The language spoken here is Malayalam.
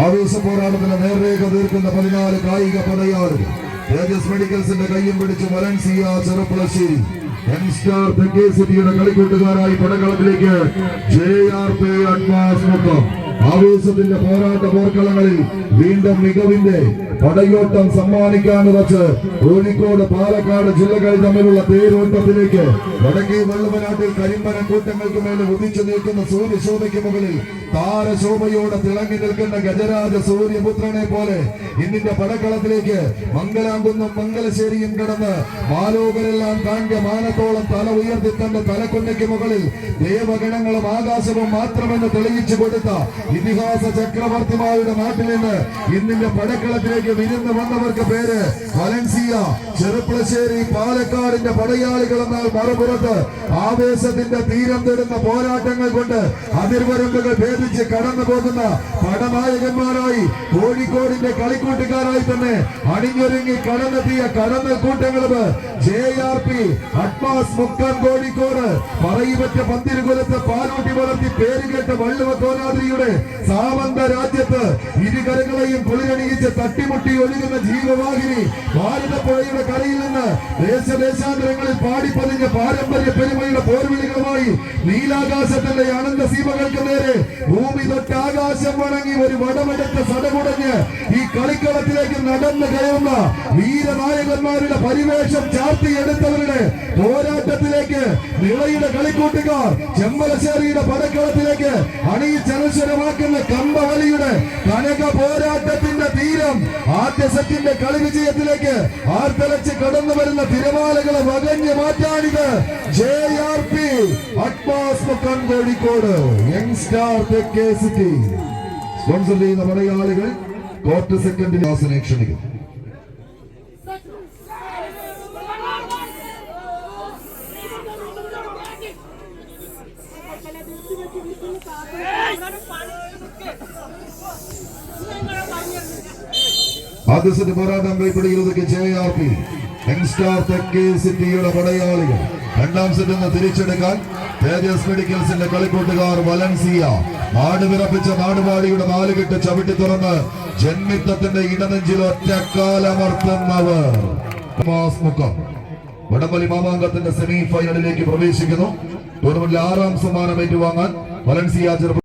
ആവേശ പോരാട്ടത്തിന്റെ നേർരേഖ തീർക്കുന്ന പതിനാല് കായിക പടയാളികൾ തേജസ് മെഡിക്കൽസിന്റെ കയ്യും പിടിച്ച് വലൻസിയ ചെറുപ്പുളശ്ശേരി. യങ്സ്റ്റാർ തെക്കേ സിറ്റിയുടെ കളിക്കൂട്ടുകാരായി പടകളത്തിലേക്ക് ജെ ആർ പി അഡ്വാൻസ് മൊത്തം ആവേശത്തിന്റെ പോരാട്ട പോർക്കളങ്ങളിൽ വീണ്ടും മികവിന്റെ പടയോട്ടം സമ്മാനിക്കാൻ വച്ച് കോഴിക്കോട് പാലക്കാട് ജില്ലകൾ തമ്മിലുള്ള തേരോട്ടത്തിലേക്ക് വടക്കേ വള്ളുവനാട്ടിൽ കരിമ്പന കൂട്ടങ്ങൾക്ക് മേലെ ഉദിച്ചു നിൽക്കുന്ന സൂര്യശോഭയ്ക്ക് മുകളിൽ താരശോഭയോടെ തിളങ്ങി നിൽക്കുന്ന ഗജരാജ സൂര്യപുത്രനെ പോലെ ഇന്നിന്റെ പടക്കളത്തിലേക്ക് മംഗലാംകുന്നും മംഗലശ്ശേരിയും കിടന്ന് മാലോകരെല്ലാം കാണ്യ മാനത്തോളം തല ഉയർത്തി തന്റെ തലക്കൊന്നയ്ക്ക് മുകളിൽ ദേവഗണങ്ങളും ആകാശവും മാത്രമെന്ന് തെളിയിച്ചു കൊടുത്ത ഇതിഹാസ ചക്രവർത്തിമാരുടെ നാട്ടിൽ നിന്ന് ഇന്നിന്റെ പടക്കളത്തിലേക്ക് വിരുന്ന് വന്നവർക്ക് പേര് വലൻസിയ ചെറുപ്പളശ്ശേരി പാലക്കാടിന്റെ പടയാളികൾ എന്നാൽ മറുപുറത്ത് ആവേശത്തിന്റെ തീരം തരുന്ന പോരാട്ടങ്ങൾ കൊണ്ട് അതിർവരമ്പുകൾ ഭേദിച്ച് കടന്നു പോകുന്ന പടനായകന്മാരായി കോഴിക്കോടിന്റെ കളിക്കൂട്ടുകാരായി തന്നെ അണിഞ്ഞൊരുങ്ങി കടന്നെത്തിയ കടന്നൽ കൂട്ടങ്ങളും J R P Admas Mukkam Kozhikode പറയുപറ്റ പന്തിരുകുലത്ത് പാലോട്ടി വളർത്തി പേരുകേട്ട വള്ളുവ കോലാദ്രിയുടെ സാമന്ത രാജ്യത്ത് ഇരുകരകളെയും കുളിരണിയിച്ച് തട്ടിമുട്ടി ഒഴുകുന്ന ജീവവാഹിനി ഭാരതപ്പുഴയുടെ കരയിൽ നിന്ന് ദേശദേശാന്തരങ്ങളിൽ പാടിപ്പതിഞ്ഞ പാരമ്പര്യ പെരുമയുടെ പോർവിളികളുമായി നീലാകാശത്തിന്റെ അനന്ത സീമകൾക്ക് നേരെ ഭൂമി തൊട്ട് ആകാശം വണങ്ങി ഒരു വടമെടുത്ത് സടകുടഞ്ഞ് ഈ കളിക്കളത്തിലേക്ക് നടന്നു കയറുന്ന വീരനായകന്മാരുടെ പരിവേഷം ചാർത്തിയെടുത്തവരുടെ പോരാട്ടത്തിലേക്ക് നിളയുടെ കളിക്കൂട്ടുകാർ ചെമ്മലശ്ശേരിയുടെ പടക്കളത്തിലേക്ക് അണിയിച്ചനശ്വരമാക്കുന്ന കമ്പവലിയുടെ കനക പോരാട്ടത്തിന്റെ തീരം ആദ്യ സെറ്റിന്റെ കളി വിജയത്തിലേക്ക് ആർത്തലച്ച് കടന്നു വരുന്ന തിരമാലകളെ വകഞ്ഞു മാറ്റാനിത് J R P Admas Kozhikode young star തെക്കേ സിറ്റി സ്പോൺസർ ചെയ്യുന്ന മലയാളികൾ കോർട്ട് സെക്കൻഡ് ക്ലാസിനെ ക്ഷണിക്കും ആദ്യ സെറ്റ് പോരാട്ടം കൈപ്പിടിക്കുന്നത് J R P. Young star തെക്കേ സിറ്റിയുടെ പടയാളികൾ. രണ്ടാം സെറ്റിൽ നിന്ന് തിരിച്ചെടുക്കാൻ തേജസ് മെഡിക്കൽസിന്റെ കളിക്കൂട്ടുകാർ വലൻസിയ. നാട് വിറപ്പിച്ച നാടുവാടിയുടെ നാലുകെട്ട് ചവിട്ടി തുറന്ന് ജന്മിത്തത്തിന്റെ ഇടനെഞ്ചിൽ ഒറ്റക്കാലമർത്തുന്നവർ. വടംവലി മാമാങ്കത്തിന്റെ സെമി ഫൈനലിലേക്ക് പ്രവേശിക്കുന്നു. ടൂർണമെന്റിൽ ആറാം സമ്മാനം ഏറ്റുവാങ്ങാൻ വലൻസിയ ചെറുപ്പ